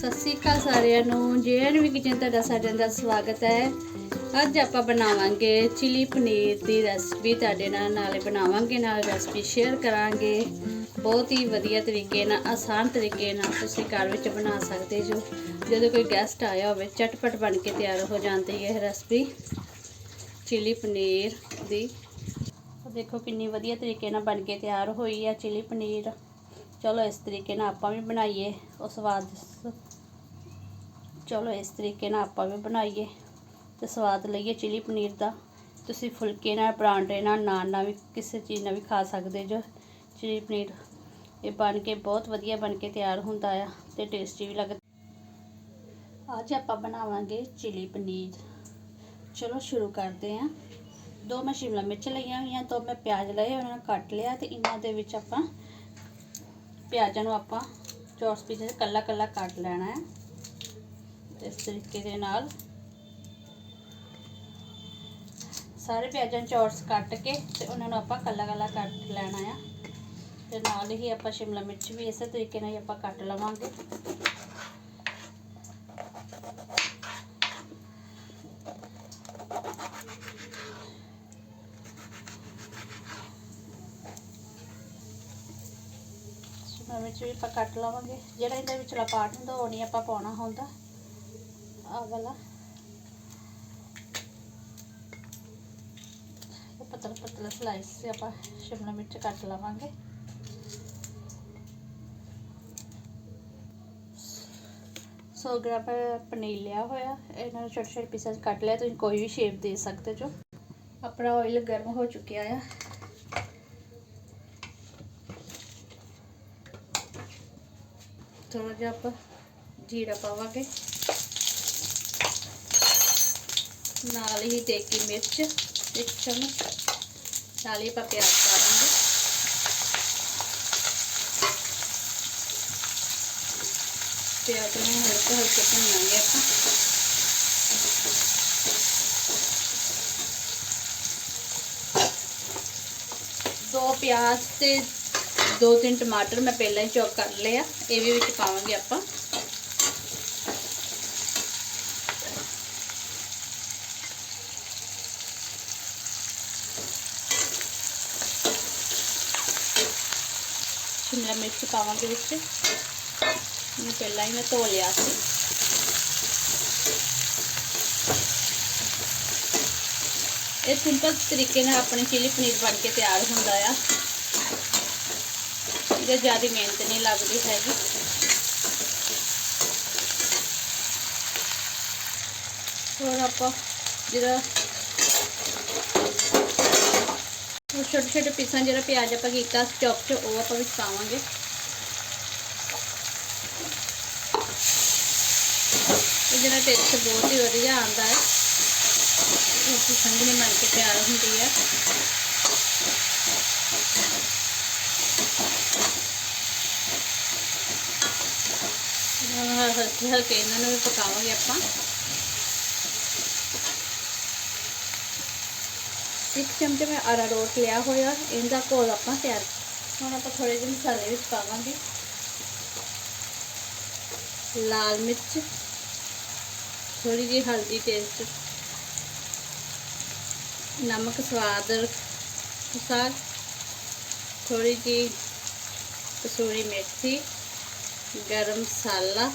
ਸਤਿ ਸ਼੍ਰੀ ਅਕਾਲ ਸਾਰਿਆਂ ਨੂੰ ਜੇਐਨ ਵੀ ਕਿਚਨ ਤੁਹਾਡਾ ਸਾਰਿਆਂ ਦਾ ਸਵਾਗਤ ਹੈ। ਅੱਜ ਆਪਾਂ ਬਣਾਵਾਂਗੇ ਚਿਲੀ ਪਨੀਰ ਦੀ ਰੈਸਪੀ, ਤੁਹਾਡੇ ਨਾਲ ਨਾਲੇ ਬਣਾਵਾਂਗੇ, ਨਾਲ ਰੈਸਪੀ ਸ਼ੇਅਰ ਕਰਾਂਗੇ। ਬਹੁਤ ਹੀ ਵਧੀਆ ਤਰੀਕੇ ਨਾਲ, ਆਸਾਨ ਤਰੀਕੇ ਨਾਲ ਤੁਸੀਂ ਘਰ ਵਿੱਚ ਬਣਾ ਸਕਦੇ ਜੋ। ਜਦੋਂ ਕੋਈ ਗੈਸਟ ਆਇਆ ਹੋਵੇ, ਚਟਪਟ ਬਣ ਕੇ ਤਿਆਰ ਹੋ ਜਾਂਦੀ ਹੈ ਇਹ ਰੈਸਪੀ। ਚਿਲੀ ਪਨੀਰ ਦੀ। ਦੇਖੋ ਕਿੰਨੀ ਵਧੀਆ ਤਰੀਕੇ ਨਾਲ ਬਣ ਕੇ ਤਿਆਰ ਹੋਈ ਹੈ ਚਿਲੀ ਪਨੀਰ। ਚਲੋ ਇਸ ਤਰੀਕੇ ਨਾਲ ਆਪਾਂ ਵੀ ਬਣਾਈਏ, ਉਹ ਸਵਾਦ ਚਲੋ ਇਸ ਤਰੀਕੇ ਨਾਲ ਆਪਾਂ ਵੀ ਬਣਾਈਏ ਤੇ ਸਵਾਦ ਲਈਏ ਚਿਲੀ ਪਨੀਰ ਦਾ। ਤੁਸੀਂ ਫੁਲਕੇ ਨਾਲ, ਪਰਾਂਠੇ ਨਾਲ, ਨਾਨ ਨਾਲ ਵੀ ਕਿਸੇ ਚੀਜ਼ ਨਾਲ ਵੀ ਖਾ ਸਕਦੇ ਜੋ ਚਿਲੀ ਪਨੀਰ। ਇਹ ਬਣ ਕੇ ਬਹੁਤ ਵਧੀਆ ਬਣ ਕੇ ਤਿਆਰ ਹੁੰਦਾ ਆ ਤੇ ਟੇਸਟੀ ਵੀ ਲੱਗਦਾ। ਅੱਜ ਆਪਾਂ ਬਣਾਵਾਂਗੇ ਚਿਲੀ ਪਨੀਰ। ਚਲੋ ਸ਼ੁਰੂ ਕਰਦੇ ਹਾਂ। ਦੋ ਮੈਂ ਸ਼ਿਮਲਾ ਮਿਰਚ ਲਈਆਂ ਹੋਈਆਂ, ਦੋ ਮੈਂ ਪਿਆਜ਼ ਲਏ, ਉਹਨਾਂ ਨੂੰ ਕੱਟ ਲਿਆ ਤੇ ਇਹਨਾਂ ਦੇ ਵਿੱਚ ਆਪਾਂ ਪਿਆਜ਼ਾਂ ਨੂੰ ਆਪਾਂ ਚੌਰਸ ਪੀਸ ਕੱਲਾ ਕੱਲਾ ਕੱਟ ਲੈਣਾ ਹੈ। ਇਸ ਤਰੀਕੇ ਦੇ ਨਾਲ। ਸਾਰੇ ਪਿਆਜ਼ਾਂ ਚੌਰਸ ਕੱਟ ਕੇ ਤੇ ਉਹਨਾਂ ਨੂੰ ਆਪਾਂ ਕੱਲਾ ਕੱਲਾ ਕੱਟ ਲੈਣਾ ਆ। ਤੇ ਨਾਲ ਹੀ ਆਪਾਂ ਸ਼ਿਮਲਾ ਮਿਰਚ ਵੀ ਇਸੇ ਤਰੀਕੇ ਨਾਲ ਹੀ ਆਪਾਂ ਕੱਟ ਲਵਾਂਗੇ। ਸ਼ਿਮਲਾ ਮਿਰਚ ਵੀ ਆਪਾਂ ਕੱਟ ਲਵਾਂਗੇ। ਜਿਹੜਾ ਇਹਦੇ ਵਿਚਲਾ ਪਾਰਟ ਹੁੰਦਾ ਉਹ ਨਹੀਂ ਆਪਾਂ ਪਾਉਣਾ ਹੁੰਦਾ। ਆ ਵਾਲਾ ਪਤਲਾ ਪਤਲਾ ਸਲਾਈਸ ਸੇ ਆਪਾਂ ਸ਼ਿਮਲਾ ਮਿਰਚ ਕੱਟ ਲਵਾਂਗੇ ਸੌ ਗ੍ਰਾਮ ਪਨੀਰ ਲਿਆ ਹੋਇਆ ਇਹਨਾਂ ਨੂੰ ਛੋਟੇ ਛੋਟੇ ਪੀਸਾਂ 'ਚ ਕੱਟ ਲਿਆ ਤੁਸੀਂ ਕੋਈ ਵੀ ਸ਼ੇਪ ਦੇ ਸਕਦੇ ਜੋ ਆਪਣਾ ਆਇਲ ਗਰਮ ਹੋ ਚੁੱਕਿਆ ਆ ਥੋੜਾ ਜਿਹਾ ਆਪਾਂ ਜੀਰਾ ਪਾਵਾਂਗੇ ਨਾਲ ਹੀ ਦੇਗੀ ਮਿਰਚ ਇੱਕ ਚਮਚ ਨਾਲ ਹੀ ਆਪਾਂ ਪਿਆਜ਼ ਪਾ ਦਾਂਗੇ ਪਿਆਜ਼ ਨੂੰ ਹਲਕੇ ਹਲਕੇ ਭੁੰਨਾਂਗੇ ਆਪਾਂ। ਦੋ ਪਿਆਜ਼ ਤੇ ਦੋ ਤਿੰਨ ਟਮਾਟਰ ਮੈਂ ਪਹਿਲਾਂ ਹੀ ਚੌਕ ਕਰ ਲਿਆ ਇਹ ਵੀ ਵਿੱਚ ਪਾਵਾਂਗੇ ਆਪਾਂ। ਸ਼ਿਮਲਾ ਮਿਰਚ ਪਾਵਾਂਗੇ ਵਿੱਚ। ਮੈਂ ਪਹਿਲਾਂ ਹੀ ਮੈਂ ਧੋ ਲਿਆ ਸੀ। ਇਹ ਸਿੰਪਲ ਤਰੀਕੇ ਨਾਲ ਆਪਣੀ ਚਿਲੀ ਪਨੀਰ ਬਣ ਕੇ ਤਿਆਰ ਹੁੰਦਾ ਆ। ਇਹਦੇ ਜ਼ਿਆਦਾ ਮਿਹਨਤ ਨਹੀਂ ਲੱਗਦੀ ਹੈਗੀ। ਹੋਰ ਆਪਾਂ ਜਿਹੜਾ ਉਹ ਛੋਟੇ ਛੋਟੇ ਪੀਸਾਂ ਜਿਹੜਾ ਪਿਆਜ਼ ਆਪਾਂ ਕੀਤਾ ਚੌਪ ਚ, ਉਹ ਆਪਾਂ ਵਿੱਚ ਪਾਵਾਂਗੇ। ਇਹ ਜਿਹੜਾ ਟੇਸਟ ਬਹੁਤ ਹੀ ਵਧੀਆ ਆਉਂਦਾ ਹੈ। ਇਹ ਸੰਘਣੀ ਬਣ ਕੇ ਤਿਆਰ ਹੁੰਦੀ ਹੈ। ਹਲਕੇ ਹਲਕੇ ਇਹਨਾਂ ਨੂੰ ਵੀ ਪਕਾਵਾਂਗੇ ਆਪਾਂ। ਇੱਕ ਚਮਚ ਮੈਂ ਅਰਾਰੋਟ ਲਿਆ ਹੋਇਆ, ਇਹਦਾ ਘੋਲ ਆਪਾਂ ਤਿਆਰ ਹੁਣ ਆਪਾਂ ਥੋੜੇ ਜਿਹੇ ਮਸਾਲੇ ਵਿੱਚ ਪਾਵਾਂਗੇ। ਲਾਲ ਮਿਰਚ ਥੋੜੀ ਜਿਹੀ ਹਲਦੀ ਟੇਸਟ ਨਮਕ ਸਵਾਦ ਅਨੁਸਾਰ ਥੋੜੀ ਜਿਹੀ ਕਸੂਰੀ ਮੇਥੀ, ਗਰਮ ਮਸਾਲਾ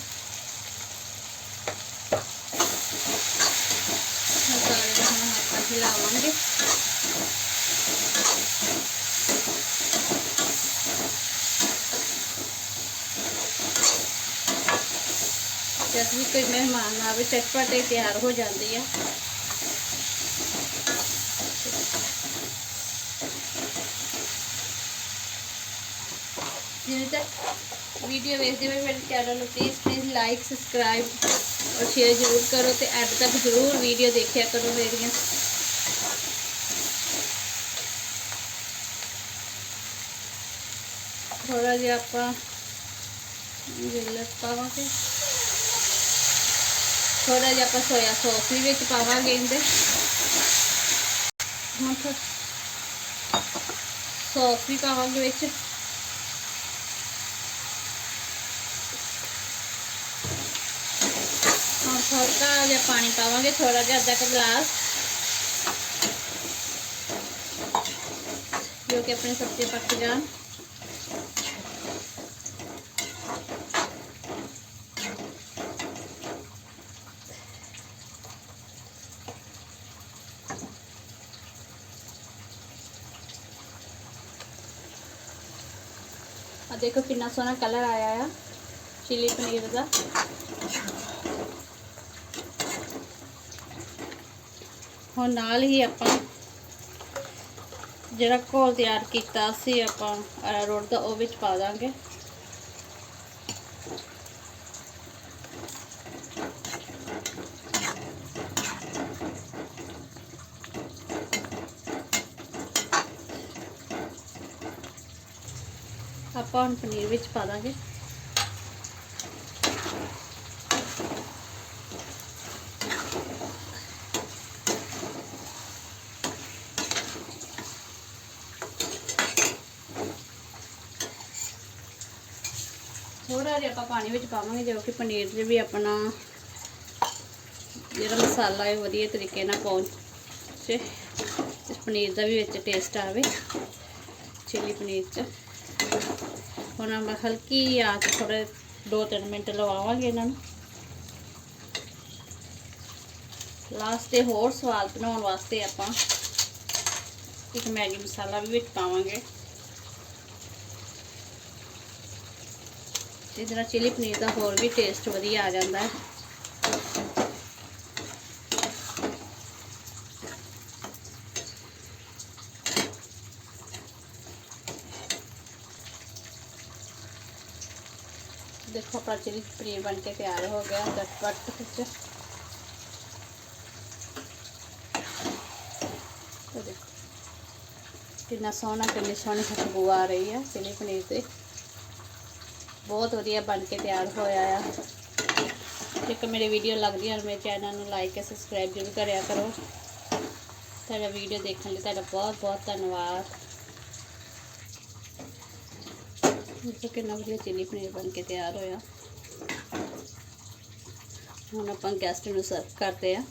ਨੂੰ ਹੁਣ ਆਪਾਂ ਹਿਲਾਵਾਂਗੇ ਜਦ ਵੀ ਕੋਈ ਮਹਿਮਾਨ ਆਵੇ ਚਟਪਟੇ ਤਿਆਰ ਹੋ ਜਾਂਦੀ ਆ ਜਿਵੇਂ ਤੱਕ ਵੀਡੀਓ ਵੇਖਦੇ ਹੋਏ ਮੇਰੇ ਚੈਨਲ ਨੂੰ ਪਲੀਜ਼ ਪਲੀਜ਼ ਲਾਈਕ ਸਬਸਕ੍ਰਾਈਬ ਔਰ ਸ਼ੇਅਰ ਜ਼ਰੂਰ ਕਰੋ ਤੇ ਐਡ ਤੱਕ ਜ਼ਰੂਰ ਵੀਡੀਓ ਦੇਖਿਆ ਕਰੋ ਮੇਰੀਆਂ ਥੋੜਾ ਜਿਹਾ ਆਪਾਂ ਜਿਲਤ ਪਾਵਾਂਗੇ ਥੋੜਾ ਜਿਹਾ ਆਪਾਂ ਸੋਇਆ ਸੌਸ ਵੀ ਵਿੱਚ ਪਾਵਾਂਗੇ ਇਹਦੇ ਹੁਣ ਸੌਸ ਵੀ ਪਾਵਾਂਗੇ ਵਿੱਚ ਹਲਕਾ ਜਿਹਾ ਪਾਣੀ ਪਾਵਾਂਗੇ ਥੋੜਾ ਜਿਹਾ ਅੱਧਾ ਕੁ ਗਲਾਸ ਜੋ ਕਿ ਆਪਣੇ ਸਬਜ਼ੀ ਪੱਕ ਜਾਣ ਆ ਦੇਖੋ ਕਿੰਨਾ ਸੋਹਣਾ ਕਲਰ ਆਇਆ ਆ, ਚਿਲੀ ਪਨੀਰ ਦਾ। ਹੁਣ ਨਾਲ ਹੀ ਆਪਾਂ ਜਿਹੜਾ ਘੋਲ ਤਿਆਰ ਕੀਤਾ ਸੀ, ਆਪਾਂ ਅਰਾਰੋਟ ਦਾ, ਉਹ ਵਿੱਚ ਪਾ ਦਾਂਗੇ। ਆਪਾਂ ਹੁਣ ਪਨੀਰ ਵਿੱਚ ਪਾ ਦਾਂਗੇ। ਥੋੜਾ ਜਿਹਾ ਆਪਾਂ ਪਾਣੀ ਵਿੱਚ ਪਾਵਾਂਗੇ, ਜੋ ਕਿ ਪਨੀਰ 'ਚ ਵੀ ਆਪਣਾ ਜਿਹੜਾ ਮਸਾਲਾ ਹੈ ਵਧੀਆ ਤਰੀਕੇ ਨਾਲ ਪਹੁੰਚੇ ਇਸ ਪਨੀਰ ਦਾ ਵੀ ਵਿੱਚ ਟੇਸਟ ਆਵੇ ਚਿੱਲੀ ਪਨੀਰ 'ਚ। ਹੁਣ ਆਪਾਂ ਹਲਕੀ ਆਂਚ ਥੋੜੇ 2-3 ਮਿੰਟ ਲਵਾਵਾਂਗੇ ਇਹਨਾਂ ਨੂੰ। ਲਾਸਟ ਤੇ ਹੋਰ ਸਵਾਦ ਬਣਾਉਣ ਵਾਸਤੇ ਆਪਾਂ ਇੱਕ ਮੈਗੀ ਮਸਾਲਾ ਵੀ ਵਿੱਚ ਪਾਵਾਂਗੇ। ਇਹਦੇ ਨਾਲ ਚਿਲੀ ਪਨੀਰ ਦਾ ਹੋਰ ਵੀ ਟੇਸਟ ਵਧੀਆ ਆ ਜਾਂਦਾ। ਹੈ ਦੇਖੋ ਆਪਣਾ ਚਿਲੀ ਪਨੀਰ ਬਣ ਕੇ ਤਿਆਰ ਹੋ ਗਿਆ ਚਟਪਟ ਵਿੱਚ। ਇਹ ਦੇਖੋ, ਕਿੰਨਾ ਸੋਹਣਾ, ਕਿੰਨੀ ਸੋਹਣੀ ਖੁਸ਼ਬੂ ਆ ਰਹੀ ਹੈ ਚਿਲੀ ਪਨੀਰ ਤੇ ਬਹੁਤ ਵਧੀਆ ਬਣ ਕੇ ਤਿਆਰ ਹੋਇਆ ਆ। ਜੇਕਰ ਮੇਰੀ ਵੀਡੀਓ ਲੱਗਦੀ ਹੈ ਮੇਰੇ ਚੈਨਲ ਨੂੰ ਲਾਈਕ ਤੇ ਸਬਸਕ੍ਰਾਈਬ ਜ਼ਰੂਰ ਕਰਿਆ ਕਰੋ। ਤੁਹਾਡਾ ਵੀਡੀਓ ਦੇਖਣ ਲਈ ਤੁਹਾਡਾ ਬਹੁਤ ਬਹੁਤ ਧੰਨਵਾਦ। ਦੇਖੋ ਕਿੰਨਾ ਵਧੀਆ ਚਿੱਲੀ ਪਨੀਰ ਬਣ ਕੇ ਤਿਆਰ ਹੋਇਆ। ਹੁਣ ਆਪਾਂ ਗੈਸਟ ਨੂੰ ਸਰਵ ਕਰਦੇ ਆ